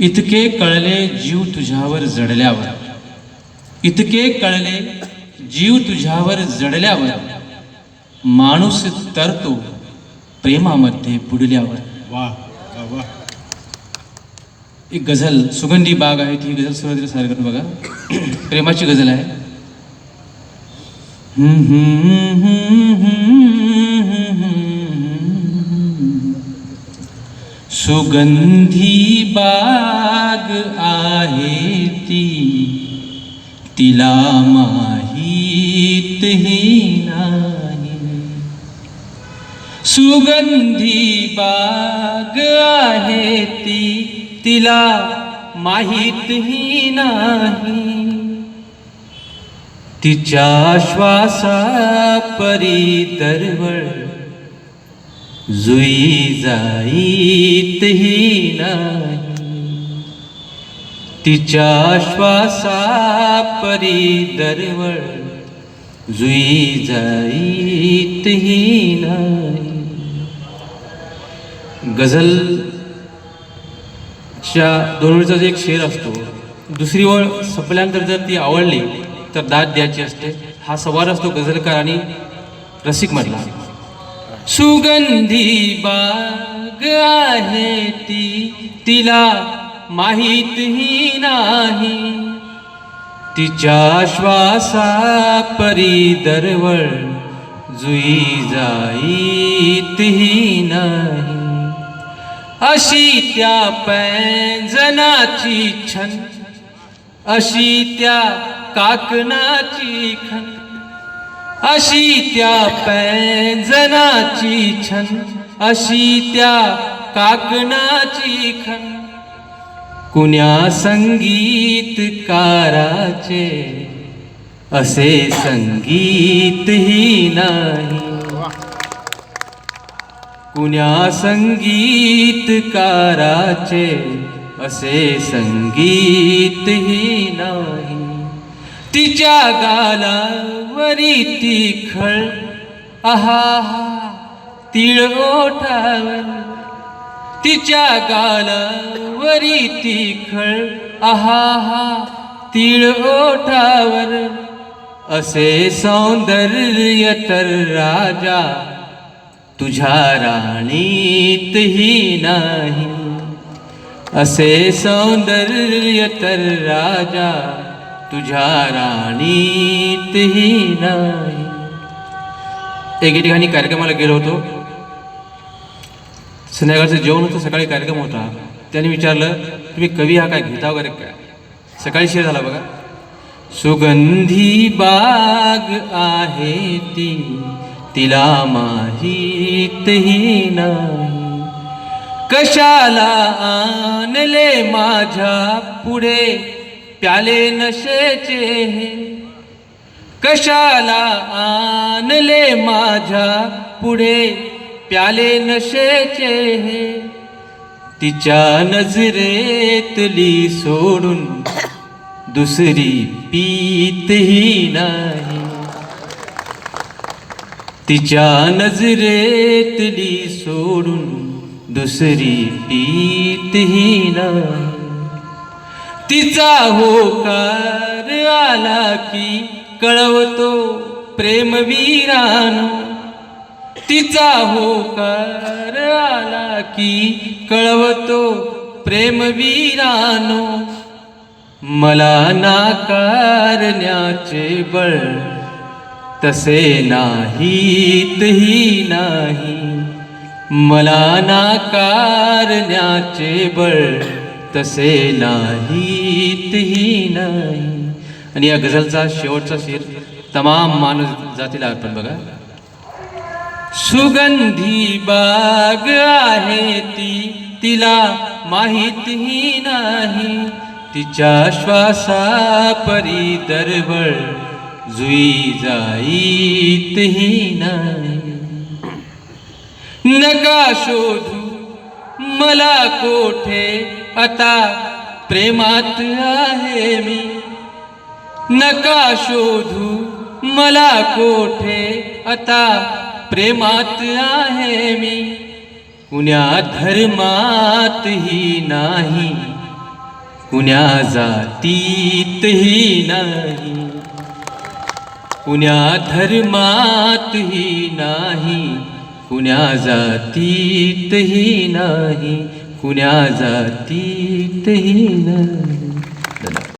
इतके कळले जीव तुझ्यावर जडल्यावर. इतके कळले जीव तुझ्यावर जडल्यावर. माणूस तरतो प्रेमामध्ये बुडल्यावर. वा वा एक गझल सुगंधी बाग आहे ती गझल सुरुवातीला करतो बघा. प्रेमाची गझल आहे. सुगंधी बाग आहे ती. तिला माहीत ही नाही. सुगंधी बाग आहे ती. तिला माहीतही नाही. तिच्या श्वासा परी दरवळ जुई जाईतही नाही. तिच्या श्वासा परी दरवळ जुई जाईतही नाही. गझलच्या दोन जो एक शेर असतो दुसरी ओळ संपल्यानंतर जर ती आवडली तर दाद द्यायची असते. हा सवार असतो गझलकार आणि रसिक म्हटला सुगंधी बाग आहे ती. तिला माहीतही नाही. तिच्या श्वासा परी दरवळ जुई जाईतही नाही. अशी त्या पैंजनाची छन अशी त्या काकणाची खन अशी त्या पैंजनाची छन अशी त्या काकणाची खन. कुण्या संगीतकाराचे असे संगीत ही नाही. कुण्या संगीतकाराचे असे संगीत ही नाही. गालावरी ती खळ आहा तिळ ओठावर तिच्या गालावरी ती खळ आहा तिळ ओठावर असे सौंदर्य तर राजा, तुझ्या राणीतही नाही. असे सौंदर्य तर राजा तुझ्या राणीतही नाही. एके ठिकाणी कार्यक्रमाला गेलो होतो. संध्याकाळचं जेवण होतं सकाळी कार्यक्रम होता. त्याने विचारलं तुम्ही कवी हा काय घेता वगैरे काय? सकाळी शेर झाला बघा. सुगंधी बाग आहे ती तिला माहीतही नाही. कशाला आणले माझ्या पुढे? प्याले नशेचे कशाला आणले माझ्या पुढे? प्याले नशेचे तिच्या नजरेतली सोडून दुसरी पीतही नाही. तिच्या नजरेतली सोडून दुसरी पीतही नाही. तिचा होकार आला की कळवतो प्रेमवीरानो तिचा होकार आला की कळवतो प्रेमवीरानो मला नाकारण्याचे बळ तसे नाहीतही नाही. मला नाकारण्याचे बळ तसे नाहीतही नाही. आणि या गझलचा शेवटचा शेर तमाम माणूस जातीला अर्पण बघा. सुगंधी बाग आहे ती तिला माहीतही नाही. तिच्या श्वासा परी दरवळ जुई जाईतही नाही. नका शोधू मला कोठे आता प्रेमात आहे मी. नका शोधू मला कोठे. आता प्रेमात आहे मी. कुण्या धर्मातही नाही. कुण्या जातीतही नाही. कुण्या धर्मातही नाही. कुण्या जातीतही नाही. कुण्या जातीतही